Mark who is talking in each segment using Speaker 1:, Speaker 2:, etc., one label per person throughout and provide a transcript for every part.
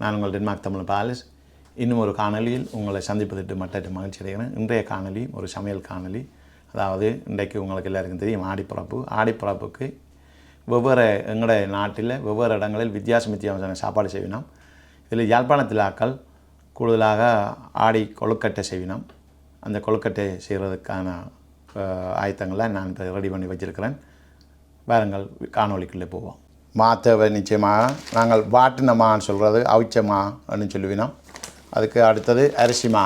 Speaker 1: நான் உங்கள் டென்மார்க் தமிழ் பாலிஸ் இன்னும் ஒரு காணொலியில் உங்களை சந்திப்பதற்கு மட்டற்ற மகிழ்ச்சி அடைகிறேன். இன்றைய காணொளி ஒரு சமையல் காணொலி அதாவது இன்றைக்கு உங்களுக்கு எல்லாருக்கும் தெரியும் ஆடிப்பிறப்பு ஆடிப்பிறப்புக்கு வெவ்வேறு எங்களுடைய நாட்டில் வெவ்வேறு இடங்களில் வித்தியாசம் வித்தியாசமான சாப்பாடு செய்வினோம். இதில் யாழ்ப்பாணத்தில் ஆக்கள் கூடுதலாக ஆடி கொழுக்கட்டை செய்வினோம். அந்த கொழுக்கட்டை செய்கிறதுக்கான ஆயத்தங்களை நான் ரெடி பண்ணி வச்சிருக்கிறேன். வாருங்கள் காணொளிக்குள்ளே போவோம். மா தேவை நிச்சயமாக நாங்கள் வாட்டினமான்னு சொல்கிறது அவிச்ச அப்படின்னு சொல்லுவினோம். அதுக்கு அடுத்தது அரிசிமா.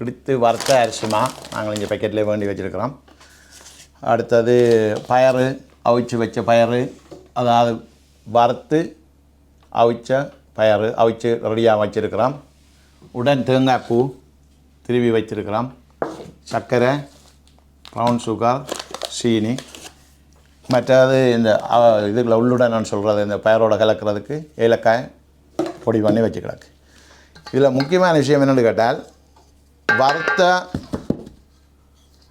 Speaker 1: இடித்து வறுத்த அரிசிமா நாங்கள் இங்கே பேக்கெட்டில் வேண்டி வச்சுருக்கிறோம். அடுத்தது பயறு அவிச்சு வச்ச பயறு அதாவது வறுத்து அவிச்ச பயறு அவிச்சு ரெடியாக வச்சுருக்கிறோம். உடன் தேங்காய் பூ திருவி வச்சுருக்கிறோம். சர்க்கரை ப்ரௌன் சுகர் சீனி மற்றது இந்த இதுக்குள்ள உள்ளுடன் நான் சொல்கிறது இந்த பயரோட கலக்கிறதுக்கு ஏலக்காய் பொடி பண்ணி வச்சுக்கிடக்கு. இதில் முக்கியமான விஷயம் என்னென்னு கேட்டால் வறுத்த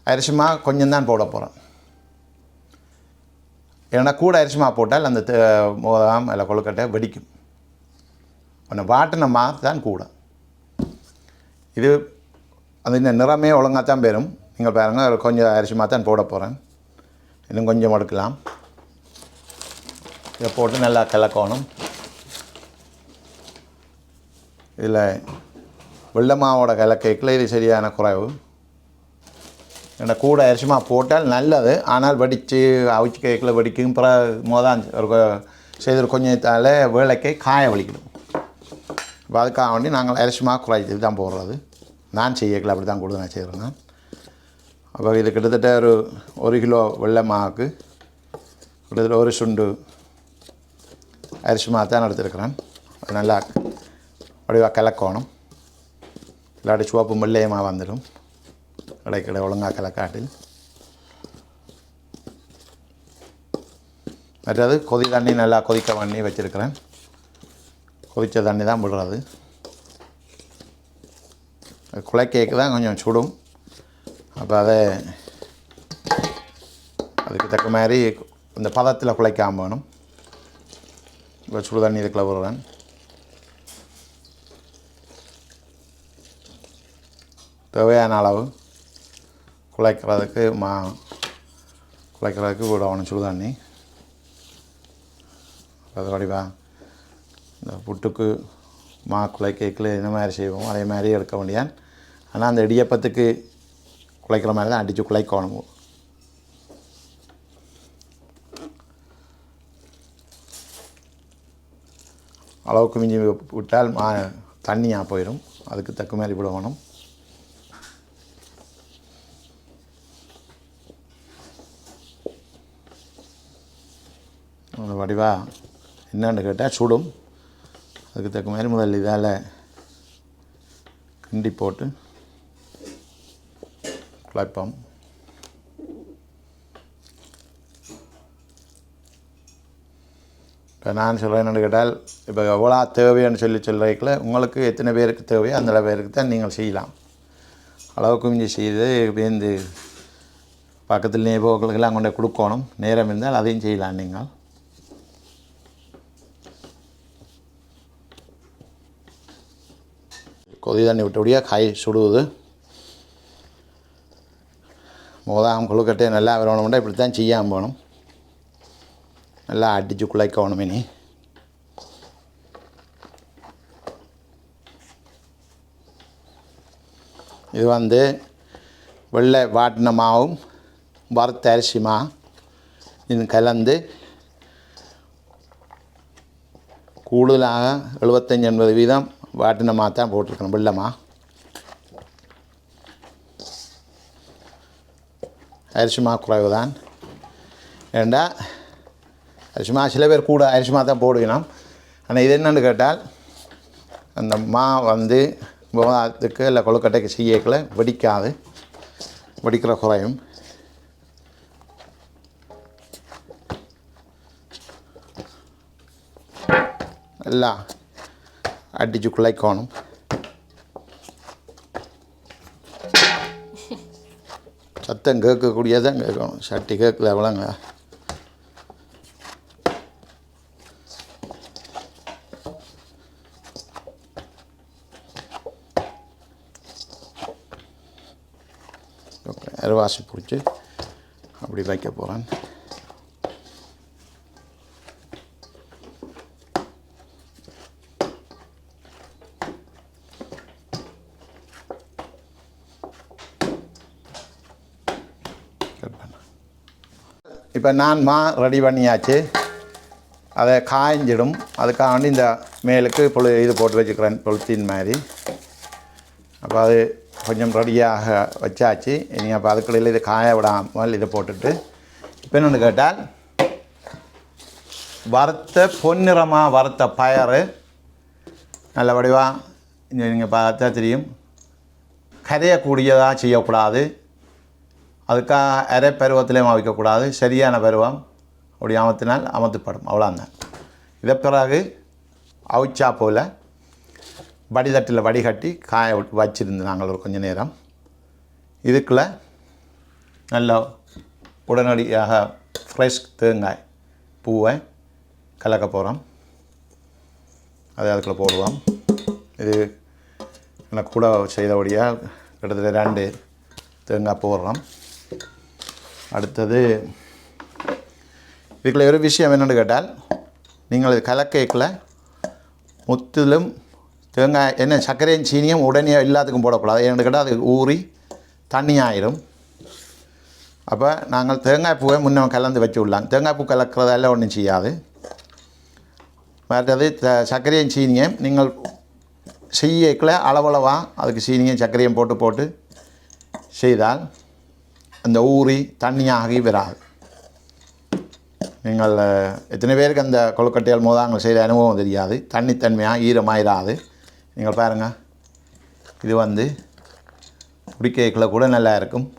Speaker 1: அரிசிமா கொஞ்சம் தான் போட போகிறேன் ஏன்னா கூட அரிசிமா போட்டால் அந்த தே- மோதகம் இல்லை கொழுக்கட்டை வெடிக்கும். ஒன்று வாட்டினமா தான் கூட. இது அது இந்த நிறமே ஒழுங்காக தான் பெறும் நீங்கள் பாருங்கள் கொஞ்சம் அரிசிமா தான் போட போகிறேன் இன்னும் கொஞ்சம் எடுக்கலாம். இதை போட்டு நல்லா கலக்கணும். இதில் வெள்ளை மாவோட கலக்கைக்கில் இது சரியான குறைவு. ஏன்னா கூட அரிசிமா போட்டால் நல்லது. ஆனால் வெடித்து அவிச்சு கேக்கில் வெடிக்கும் பிறகு மோதான் ஒரு செய்து கொஞ்சத்தால் வேலைக்கை காய வலிக்கணும் இப்போ அதுக்காக வேண்டி நாங்கள் அரிசிமா குறைச்சி தான் போடுறது. நான் செய்யக்கல அப்படி தான் கொடுத்து நான் செய்கிறேன். நான் அப்போ இது கிட்டத்தட்ட ஒரு ஒரு கிலோ வெள்ளை மாவுக்கு கிட்டத்தட்ட ஒரு சுண்டு அரிசி மாவு தான் எடுத்துருக்கிறேன். அது நல்லா வடிவாக கலக்கணும். இல்லாட்டி சிவப்பு வெள்ளையமாக வந்துடும். கிடைக்கிட ஒழுங்காக கலக்காட்டில். மற்றது கொதி தண்ணி நல்லா கொதிக்க பண்ணி வச்சுருக்கிறேன். கொதித்த தண்ணி தான் விடுறது. குலைக்கேக்கு தான் கொஞ்சம் சுடும். அப்போ அதை அதுக்கு தக்க மாதிரி இந்த பதத்தில் குழைக்காமல் வேணும். இப்போ சுடு தண்ணி இதுக்குள்ள விடுறேன் தேவையான அளவு குழைக்கிறதுக்கு மா குலைக்கிறதுக்கு விடணும் சுடு தண்ணி. அது வடிவா இந்த புட்டுக்கு மா குலை என்ன மாதிரி செய்வோம். அதே மாதிரி எடுக்க வேண்டியான் ஆனால் அந்த இடியப்பத்துக்கு குலைக்கிற மாதிரி தான் அடித்து குலைக்கணும். அளவுக்கு மிஞ்சி விட்டால் மா தண்ணியாக போயிடும். அதுக்கு தக்க மாதிரி விடணும். வடிவா என்னன்னு கேட்டால் சுடும். அதுக்கு தக்க மாதிரி முதல் இதால் கிண்டி போட்டு குழப்பம் இப்போ நான் சொல்கிறேன் என்னென்னு கேட்டால் இப்போ எவ்வளோ தேவைன்னு சொல்லி சொல்கிறீங்கள உங்களுக்கு எத்தனை பேருக்கு தேவையோ அந்த பேருக்கு தான் நீங்கள் செய்யலாம். அளவுக்கு மிஞ்சி செய்து இந்த பக்கத்தில் நேபோக்களுக்கெல்லாம் கொண்டு கொடுக்கணும். நேரம் இருந்தால் அதையும் செய்யலாம் நீங்கள். கொதி தண்ணி விட்டபடியாக காய் சுடுவது. மோதாம் கொழுக்கட்டை நல்லா வரணும்னா இப்படி தான் செய்யாமல் போகணும். நல்லா அடித்து குழைக்கணும் இனி. இது வந்து வெள்ளை வாட்டின மாவும் வறுத்த அரிசி மா. இது கலந்து கூடுதலாக எழுபத்தஞ்சி எண்பது வீதம் வாட்டின மா தான் போட்டிருக்கணும் வெள்ளை மா. அரிசிமா குறைவு தான் ஏண்டா அரிசிமா சில பேர் கூட அரிசிமா தான் போடுவினோம் ஆனால் இது என்னென்னு கேட்டால் அந்த மா வந்து விவாதத்துக்கு இல்லை கொழுக்கட்டைக்கு செய்யக்கில் வெடிக்காது வெடிக்கிற குறையும் எல்லாம் அடித்து குழைக்கணும் சத்தம் கேட்கக்கூடியதான் கேட்கணும் சட்டி கேட்குது அவ்வளோங்க ஓகே பிடிச்சி அப்படி வைக்க போகிறேன் இப்போ நான் மா ரெடி பண்ணியாச்சு. அதை காய்ஞ்சிடும். அதுக்காக இந்த மேலுக்கு பொழு இது போட்டு வச்சுக்கிறேன் பொழுத்தின் மாதிரி. அப்போ அது கொஞ்சம் ரெடியாக வச்சாச்சு. இனி அப்போ அதுக்குள்ள இது காய விடாமல் இதை போட்டுட்டு இப்போ என்னென்னு கேட்டால் வறுத்த பொன்னிறமாக வறுத்த பயறு. நல்ல வடிவாக நீங்கள் பார்த்தா தெரியும். கரையக்கூடியதாக செய்யக்கூடாது. அதுக்காக அரை பருவத்திலையும் அவிக்கக்கூடாது சரியான பருவம். அப்படி அமர்த்தினால் அமர்த்தப்படும். அவ்வளோதான் இதை பிறகு அவிச்சா போல் வடிதட்டில் வடிகட்டி காய விட்டு வச்சிருந்து நாங்கள் ஒரு கொஞ்சம் நேரம். இதுக்குள்ளே நல்ல உடனடியாக ஃப்ரெஷ் தேங்காய் பூவை கலக்க போகிறோம் அதை அதுக்குள்ளே போடுவோம். இது எனக்கு கூட செய்தபடியாக கிட்டத்தட்ட ரெண்டு தேங்காய் போடுறோம். அடுத்தது இதுக்குள்ள ஒரு விஷயம் என்னென்னு கேட்டால் நீங்கள் கலக்கேக்கில் முத்திலும் தேங்காய் என்ன சர்க்கரையும் சீனியும் உடனே எல்லாத்துக்கும் போடக்கூடாது. ஏன்னு கேட்டால் அது ஊறி தண்ணி ஆயிரும் அப்போ நாங்கள் தேங்காய் பூவை முன்ன கலந்து வச்சு விடலாம் தேங்காய் பூ கலக்கிறதால ஒன்றும் செய்யாது. மற்றது த சர்க்கரையும் சீனியும் நீங்கள் செய்யக்கில் அளவளவாக அதுக்கு சீனியும் சர்க்கரையும் போட்டு போட்டு செய்தால் அந்த ஊறி தண்ணியாகி வராது நீங்கள் எத்தனை பேருக்கு அந்த கொழுக்கட்டையால் மோதாங்கள் செய்கிற அனுபவம் தெரியாது. தண்ணித்தன்மையாக ஈரமாயிராது. நீங்கள் பாருங்கள் இது வந்து குடிக்கைக்குள்ள கூட நல்லா இருக்கும்.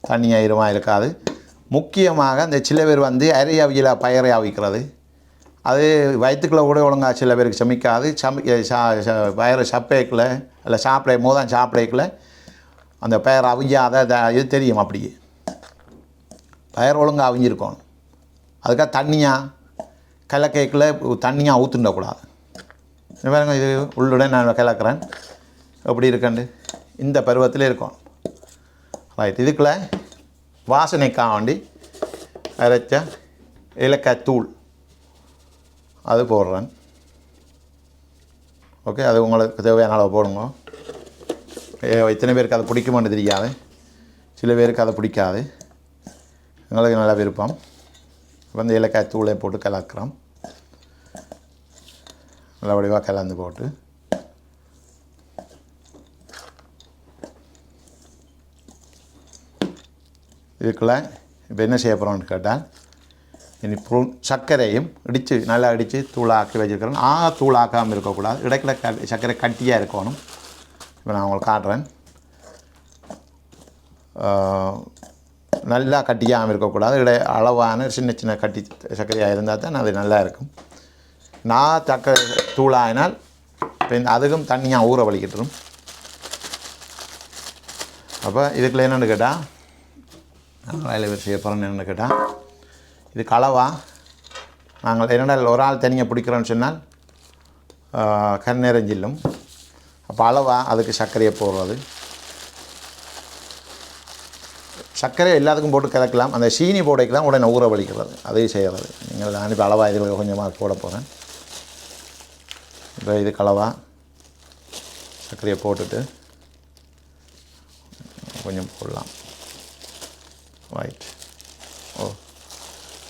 Speaker 1: தண்ணி ஈரமாக இருக்காது. முக்கியமாக அந்த சில பேர் வந்து அரை அவியில் பயரை அவிக்கிறது. அது வயிற்றுக்குள்ள கூட ஒழுங்காக சில பேருக்கு சமைக்காது. சமைக்க சா- ச- பயறு இல்லை சாப்பிட மோதான் சாப்பிடக்குள்ள அந்த பெயர் அவிஞ்சாத த- இது தெரியும் அப்படியே. பெயர் ஒழுங்காக அவிஞ்சிருக்கணும் அதுக்காக தண்ணியாக கலக்கைக்குள்ள தண்ணியாக ஊற்றுண்டக்கூடாது இந்த பாருங்க இது உள்ளுடன் நான் கிளக்குறேன். எப்படி இருக்கண்டு இந்த பருவத்தில் இருக்கும். ரைட் இதுக்குள்ள வாசனைக்காக வேண்டி அரைச்ச ஏலக்காய் தூள். அது போடுறேன். ஓகே அது உங்களுக்கு தேவையான அளவு போடுங்க. எத்தனை பேருக்கு அதை பிடிக்குமான்னு தெரியாது. சில பேருக்கு அதை பிடிக்காது. எங்களுக்கு நல்லா விருப்பம். வந்து ஏலக்காய் தூளை போட்டு கலக்கிறோம். நல்ல வடிவாக கலந்து போட்டு. இதுக்குள்ள இப்போ என்ன செய்ய போகிறோம்னு கேட்டால் இனி புரு சர்க்கரையும் இடித்து நல்லா இடித்து தூளாக்கி வச்சுருக்கிறோம். ஆ தூளாக்காமல் இருக்கக்கூடாது. இடைக்கில் க சர்க்கரை கட்டியாக இருக்கணும். இப்போ நான் உங்களுக்கு காட்டுறேன். நல்லா கட்டியாமல் இருக்கக்கூடாது. இடை அளவான சின்ன சின்ன கட்டி சர்க்கரையாக இருந்தால் தான் அது நல்லா இருக்கும். நான் தக்க தூளாயினால் இப்போ அதுக்கும் தண்ணியாக ஊற வலிக்கிட்டுரும். அப்போ இதுக்குள்ள என்னென்னு கேட்டால் வேலை பேர் செய்ய போகிறேன்னு என்னென்னு கேட்டால் இது களவா நாங்கள் என்னடா ஒரு ஆள் தனியாக பிடிக்கிறோன்னு சொன்னால் கண்ணெறிஞ்சில்லும். அப்போ அளவாக அதுக்கு சர்க்கரையை போடுறது. சர்க்கரை எல்லாத்துக்கும் போட்டு கலக்கலாம். அந்த சீனி போடைக்கு தான் உடனே ஊற வலிக்கிறது அதையும் செய்கிறது. நீங்கள் நான் இப்போ அளவாக இதில் கொஞ்சமாக போட போகிறேன் இப்போ இது கலவா சர்க்கரையை போட்டுட்டு கொஞ்சம் போடலாம். ரைட் ஓ.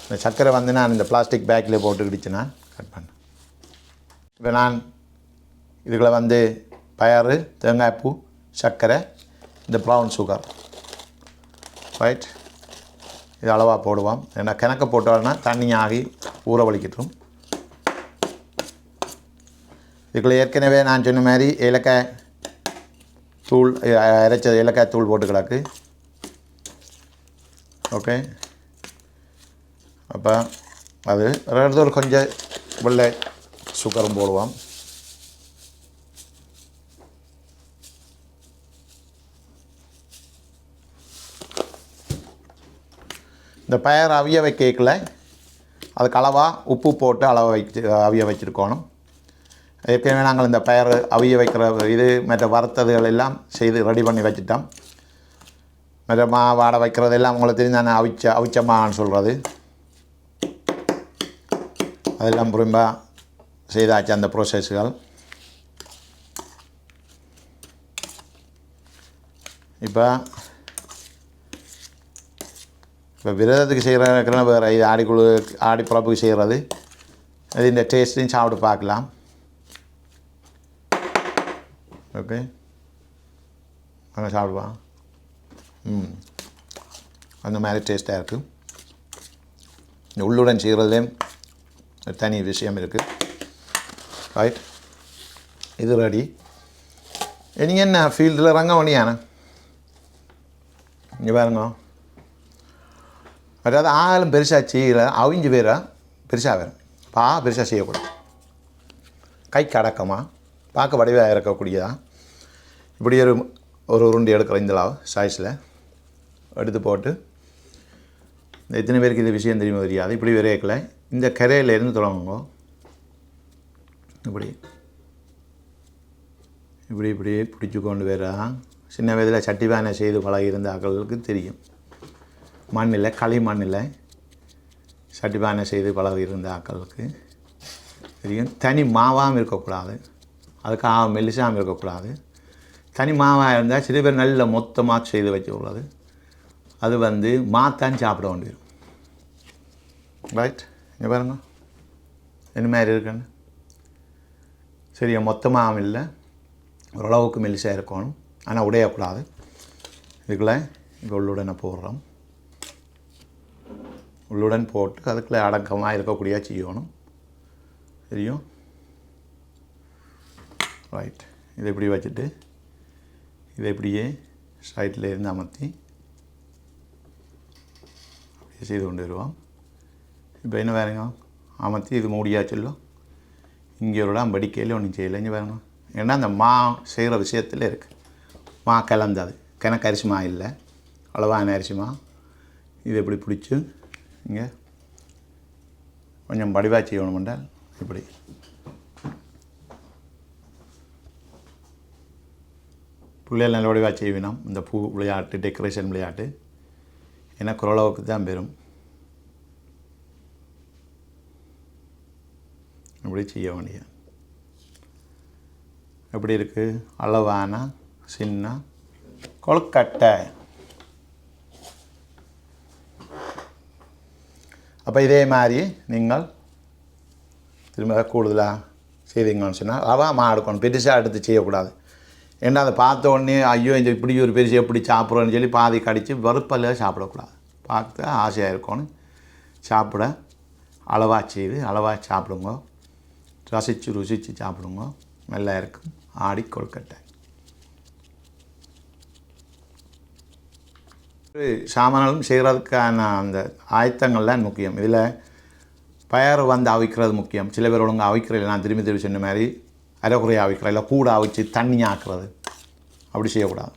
Speaker 1: இந்த சர்க்கரை வந்து நான் இந்த பிளாஸ்டிக் பேக்கில் போட்டுக்கிடுச்சுன்னா கட் பண்ணேன் இப்போ நான் இதுகளை வந்து பயறு தேங்காய்ப்பூ சர்க்கரை இந்த ப்ரௌன் சுகர் ரைட் இது அளவாக போடுவோம். ஏன்னா கிணக்க போட்டோம்னா தண்ணி ஆகி ஊற வலிக்கட்டும். இதுக்குள்ளே ஏற்கனவே நான் சொன்ன மாதிரி ஏலக்காய் தூள் அஹ், அரைச்ச ஏலக்காய் தூள் போட்டு கிடக்கு. ஓகே அப்போ அது ரெண்டு ஒரு கொஞ்சம் வெள்ளை சுகரும் போடுவோம். இந்த பயர் அவிய வைக்கல. அதுக்கு அளவாக உப்பு போட்டு அளவு வச்சு அவிய வச்சுருக்கணும். ஏற்கனவே நாங்கள் இந்த பயர் அவிய வைக்கிற இது மற்ற வறுத்ததுகள் எல்லாம் செய்து ரெடி பண்ணி வச்சுட்டோம். மற்ற மா வாடை வைக்கிறது எல்லாம் உங்களுக்கு தெரியும் நான் அவிச்ச அவிச்சமான்னு சொல்கிறது அதெல்லாம் புரியும்பா செய்தாச்சு அந்த ப்ரோசஸ்கள் இப்போ இப்போ விரதத்துக்கு செய்கிற வேறு இது ஆடிக்குழு ஆடி பிறப்புக்கு செய்கிறது அது இந்த டேஸ்ட்டையும் சாப்பிட்டு பார்க்கலாம். ஓகே. அங்கே சாப்பிடுவான் ம். அந்த மாதிரி டேஸ்ட்டாக இருக்குது இந்த உள்ளுடன் செய்கிறதுலேயும் ஒரு தனி விஷயம் இருக்குது ரைட் இது ரெடி நீங்கள் என்ன? ஃபீல்டில் ரங்க வண்டியானே இங்கே பாருங்க. அதாவது ஆளும் பெருசாக செய்யல அவிஞ்சு பேரா பெருசாக வேறு. பா பெருசாக செய்யக்கூடாது. கைக்கு அடக்கமாக பார்க்க வடிவாக இருக்கக்கூடியதா? இப்படி ஒரு ஒரு உருண்டு எடுக்கிற இந்த சாய்ஸில் எடுத்து போட்டு. இந்த எத்தனை பேருக்கு இது விஷயம் தெரியுமா தெரியாது. இப்படி விரைக்கல இந்த கரையில் இருந்து தொடங்குங்க. இப்படி. இப்படி இப்படி பிடிச்சி கொண்டு வரா சின்ன வயதில் சட்டி வேனை செய்து பழகியிருந்த ஆக்களுக்கு தெரியும். மண்ணில் களி மண்ணில் சட்டி பானை செய்து பழகியிருந்த ஆக்களுக்கு தெரியும். தனி மாவாகவும் இருக்கக்கூடாது. அதுக்கு ஆ மெலிசாமல் இருக்கக்கூடாது. தனி மாவாக இருந்தால் சில பேர் நல்ல மொத்தமாக செய்து வச்சு உள்ளது அது வந்து மாத்தான் சாப்பிட வேண்டியது ரைட் இங்கே பாருங்க. என்ன மாதிரி இருக்குன்னு? சரியா மொத்தமாகவும் இல்லை. ஓரளவுக்கு மெலிசாக இருக்கணும். ஆனால் உடையக்கூடாது. இதுக்குள்ளே இப்போ உள்ளுடனே போடுறோம். உள்ளுடன் போட்டு அதுக்குள்ளே அடக்கமாக இருக்கக்கூடிய செய்யணும். தெரியும்? ரைட் இதை இப்படி வச்சுட்டு இதை இப்படியே சைட்டில் இருந்து அமர்த்தி அப்படியே செய்து கொண்டு வருவோம். இப்போ என்ன வேறுங்க அமர்த்தி இது மூடியாச்சுல்லோ இங்கே ஒரு இடம் படிக்கையில் ஒன்றும் செய்யலை. இங்கே வேறுங்க ஏன்னா அந்த மா செய்கிற விஷயத்தில் இருக்குது மா கலந்தது. கிணக்கு அரிசி மா இல்லை. அளவான அரிசிமா. இது எப்படி பிடிச்சி இங்கே. கொஞ்சம் வடிவாக செய்யணும் என்றால் இப்படி. பிள்ளைகள் நல்ல வடிவாக செய்வினோம். இந்த பூ விளையாட்டு டெக்கரேஷன் விளையாட்டு. ஏன்னா குரளவுக்கு தான் பெறும். இப்படி செய்ய வேண்டிய எப்படி இருக்குது அளவான சின்ன கொழுக்கட்டை. அப்போ இதே மாதிரி நீங்கள் திரும்ப கூடுதலாக செய்தீங்கன்னு சொன்னால் ரவா மா எடுக்கணும் பெருசாக எடுத்து செய்யக்கூடாது ஏன்னா அதை பார்த்த உடனே ஐயோ இந்த இப்படி ஒரு பெருசு எப்படி சாப்பிட்றோன்னு சொல்லி பாதி கடித்து வெறுப்பில் சாப்பிடக்கூடாது பார்த்து ஆசையாக இருக்கணும் சாப்பிட அளவாக செய்து அளவாக சாப்பிடுங்க ரசித்து ருசித்து சாப்பிடுங்க நல்லா இருக்கும் ஆடி கொழுக்கட்டை சாமான்களும் செய்கிறதுக்கான அந்த ஆயத்தங்கள்லாம் முக்கியம். இதில் பயறு வந்து அவிக்கிறது முக்கியம். சில பேர் ஒழுங்கு அவிக்கிறது நான் திரும்பி திரும்பி சொன்ன மாதிரி அரைக்குறையை அவிக்கிறேன். இல்லை கூட அவிச்சு தண்ணி ஆக்குறது. அப்படி செய்யக்கூடாது.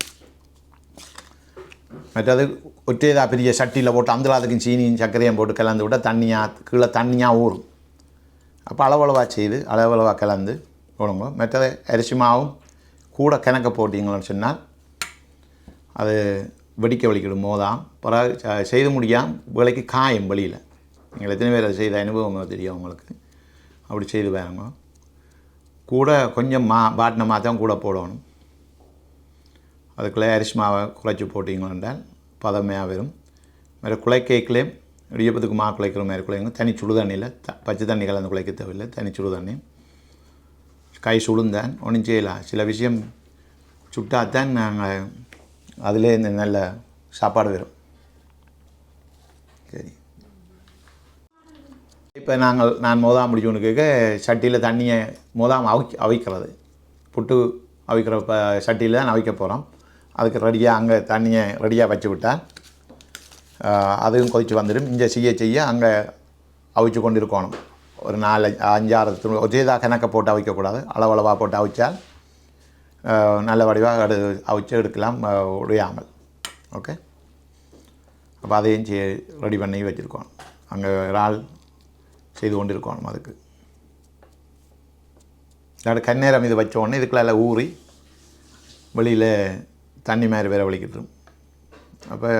Speaker 1: மற்றது ஒற்றையதாக பெரிய சட்டியில் போட்டு அந்த அதுக்கும் சீனியும் சர்க்கரையும் போட்டு கலந்து விட்டால் தண்ணியாக கீழே தண்ணியாக ஊறும். அப்போ அளவளவாக செய்து அளவளவாக கலந்து போடுங்க மற்றது அரிசி மாவும் கூட கிணக்க போட்டிங்கன்னு சொன்னால் அது வெடிக்க வலிக்கிடும் மோதாம் பிறகு செய்து முடியாம. விலைக்கு காயம் வெளியில். நீங்கள் எத்தனை பேர் அதை செய்த அனுபவம் தெரியும் உங்களுக்கு? அப்படி செய்து பாருங்க. கூட கொஞ்சம் மா பாட்டின மாற்றம் தான் கூட போடணும். அதுக்குள்ளே அரிசி மாவை குழைச்சி போட்டிங்களென்றால் பதமையாக வரும் வேறு குழைக்கைக்கிலே இடியப்பத்துக்கு மா குழைக்கிற மாதிரி குலைங்க தனி சுடு தண்ணியில் த பச்சை தண்ணி கலந்து குழைக்க தேவையில்லை. தனி சுடு தண்ணி கை சுடுந்தான் ஒன்றும் செய்யலாம். சில விஷயம் சுட்டாத்தான் நாங்கள் அதிலே இந்த நல்ல சாப்பாடு வரும். சரி. இப்போ நாங்கள் நான் மோதாம் முடிச்சோன்னு கேட்க சட்டியில் தண்ணியை மோதாம் அவி அவிக்கிறது. புட்டு அவிக்கிற ப சட்டியில் தான் அவிக்க போகிறோம் அதுக்கு ரெடியாக அங்கே தண்ணியை ரெடியாக வச்சு விட்டால் அதுவும் கொதித்து வந்துடும். இங்கே செய்ய செய்ய அங்கே அவிச்சு கொண்டு இருக்கணும் ஒரு நாலு அஞ்சாறு துணி ஒரேதாக கணக்கை போட்டு அவிக்கக்கூடாது அளவளவாக போட்டு அவிச்சால் நல்ல வடிவாக அடு அவிச்சு எடுக்கலாம் உடையாமல். ஓகே அப்போ அதையும் செய் ரெடி பண்ணி வச்சுருக்கோம். அங்கே இறால் செய்து கொண்டு இருக்கணும் அதுக்கு. இல்லாட்டி கண்ணேரம் இது வச்ச உடனே இதுக்குள்ள ஊறி வெளியில் தண்ணி மாதிரி வேற வலிக்கிட்டுரும் அப்போ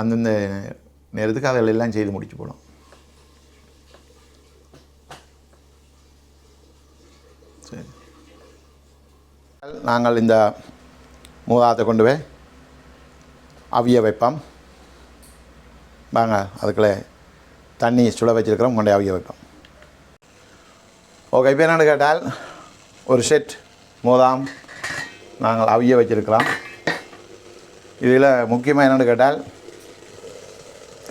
Speaker 1: அந்தந்த நேரத்துக்கு அதில் எல்லாம் செய்து முடிச்சு போடும் நாங்கள் இந்த மூதாத்தை கொண்டு போய் அவிய வைப்போம். வாங்க அதுக்குள்ளே தண்ணி சுட வச்சிருக்கிறோம் கொண்டு அவிய வைப்போம். ஓகே இப்போ என்னென்னு கேட்டால் ஒரு செட் மூதாம் நாங்கள் அவிய வச்சுருக்கிறோம். இதில் முக்கியமாக என்னென்னு கேட்டால்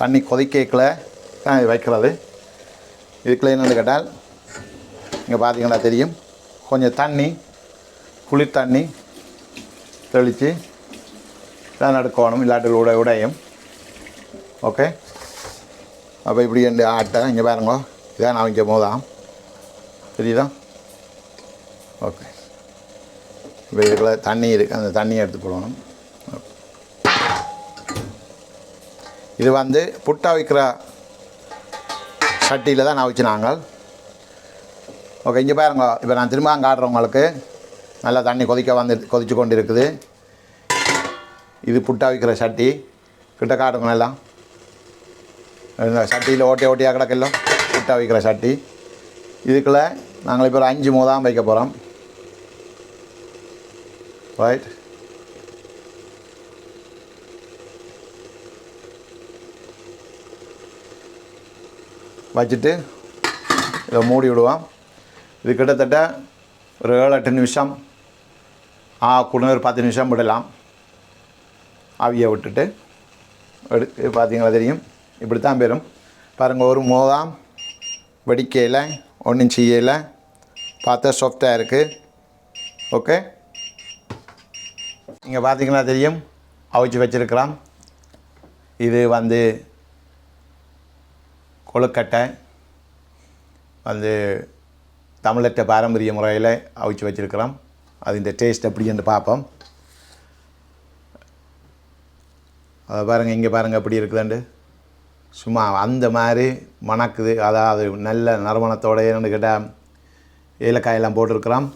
Speaker 1: தண்ணி கொதிக்கல தான் இது வைக்கிறது. இதுக்குள்ளே என்னென்னு கேட்டால் இங்கே பார்த்தீங்கன்னா தெரியும் கொஞ்சம் தண்ணி குளிர் தண்ணி தெளித்து தான் எடுக்கணும் இல்லாட்டி உட உடையும் ஓகே அப்போ இப்படி ரெண்டு ஆட்டை இங்கே பாருங்க இதான் நான் போதாம் தெரியுதா ஓகே இப்போ இதுக்குள்ள தண்ணி இருக்குது அந்த தண்ணியை எடுத்து போடணும் இது வந்து புட்டா வைக்கிற சட்டியில் தான் நான் வச்சு நாங்கள் ஓகே இங்கே பாருங்க இப்போ நான் திரும்ப அங்கே ஆடுறவங்களுக்கு நல்லா தண்ணி கொதிக்க வந்து கொதிச்சு கொண்டு இருக்குது இது புட்டா வைக்கிற சட்டி. கிட்ட காட்டுங்க எல்லாம் இந்த சட்டியில் ஓட்டி ஓட்டியாக கிடக்கல புட்டா வைக்கிற சட்டி. இதுக்குள்ளே நாங்கள் இப்போ ஒரு அஞ்சு மூதாம் வைக்க போகிறோம் ரைட் வச்சுட்டு இதை மூடி விடுவோம். இது கிட்டத்தட்ட ஒரு ஏழு எட்டு நிமிஷம் கூட ஒரு பத்து நிமிஷம் விடலாம் ஆவியை விட்டுட்டு எடுத்து பார்த்தீங்களா தெரியும் இப்படி தான் பெறும் பாருங்கள் ஒரு மோதாம் வெடிக்கையில் ஒன்றும் செய்யலை பார்த்தா சாஃப்டாக இருக்குது ஓகே இங்கே பார்த்தீங்கன்னா தெரியும் அவிச்சு வச்சுருக்கலாம் இது வந்து கொழுக்கட்டை வந்து தமிழற்ற பாரம்பரிய முறையில் அவிச்சு வச்சுருக்கிறோம் அது இந்த டேஸ்ட் எப்படின்னு பார்ப்போம் அதை பாருங்கள் இங்கே பாருங்கள் எப்படி இருக்குதுண்டு சும்மா அந்த மாதிரி மணக்குது அதாவது நல்ல நறுமணத்தோட என்னன்னு கேட்டால் ஏலக்காயெல்லாம் போட்டிருக்கிறோம்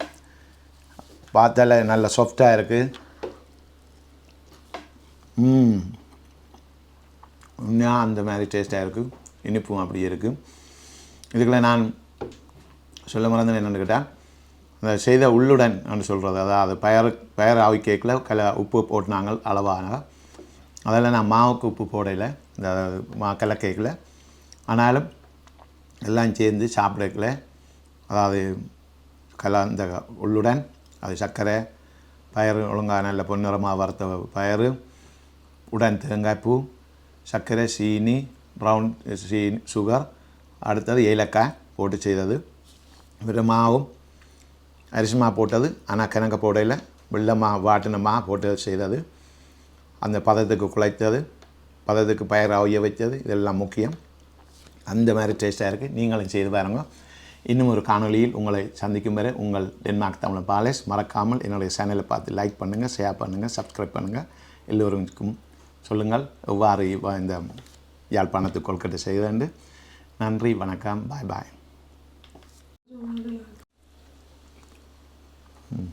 Speaker 1: பார்த்தால நல்ல சாஃப்டாக இருக்குது ம் உண்மையாக அந்த மாதிரி டேஸ்ட்டாக இருக்குது இனிப்பும் அப்படி இருக்குது இதுக்குள்ள நான் சொல்ல மறந்தது என்னென்னு கேட்டால் அந்த செய்த உள்ளுடன் என்று சொல்கிறது அதாவது பயறு பயறு ஆவி கேக்கில் கல உப்பு போட்டுனாங்க அளவாக அதில் நான் மாவுக்கு உப்பு போடலை இந்த மா கலக்கேக்கில் ஆனாலும் எல்லாம் சேர்ந்து சாப்பிடக்கல அதாவது கலா இந்த உள்ளுடன் அது சர்க்கரை பயறு ஒழுங்காக நல்ல பொன்னிறமாக வறுத்த பயறு உடன் தேங்காய்ப்பூ சர்க்கரை சீனி ப்ரௌன் சீனி சுகர் அடுத்தது ஏலக்காய் போட்டு செய்தது. வெறும் மாவும் அரிசி மா போட்டது ஆனால் கிணங்க போடையில் வெள்ளமாக வாட்டினமாக போட்டு செய்தது. அந்த பதத்துக்கு குழைத்தது பதத்துக்கு பயிர் அவைய வைத்தது இதெல்லாம் முக்கியம். அந்த மாதிரி டேஸ்ட்டாக இருக்குது நீங்களும் செய்து பாருங்க. இன்னும் ஒரு காணொலியில் உங்களை சந்திக்கும் வரை உங்கள் டென்மார்க் தமிழ் பாலேஸ் மறக்காமல் என்னுடைய சேனலை பார்த்து லைக் பண்ணுங்கள் ஷேர் பண்ணுங்கள் சப்ஸ்கிரைப் பண்ணுங்கள் எல்லோருக்கும் சொல்லுங்கள். எவ்வாறு இந்த யாழ்ப்பாணத்து கொல்கட்டை செய்தண்டு நன்றி வணக்கம். பாய் பாய் ம்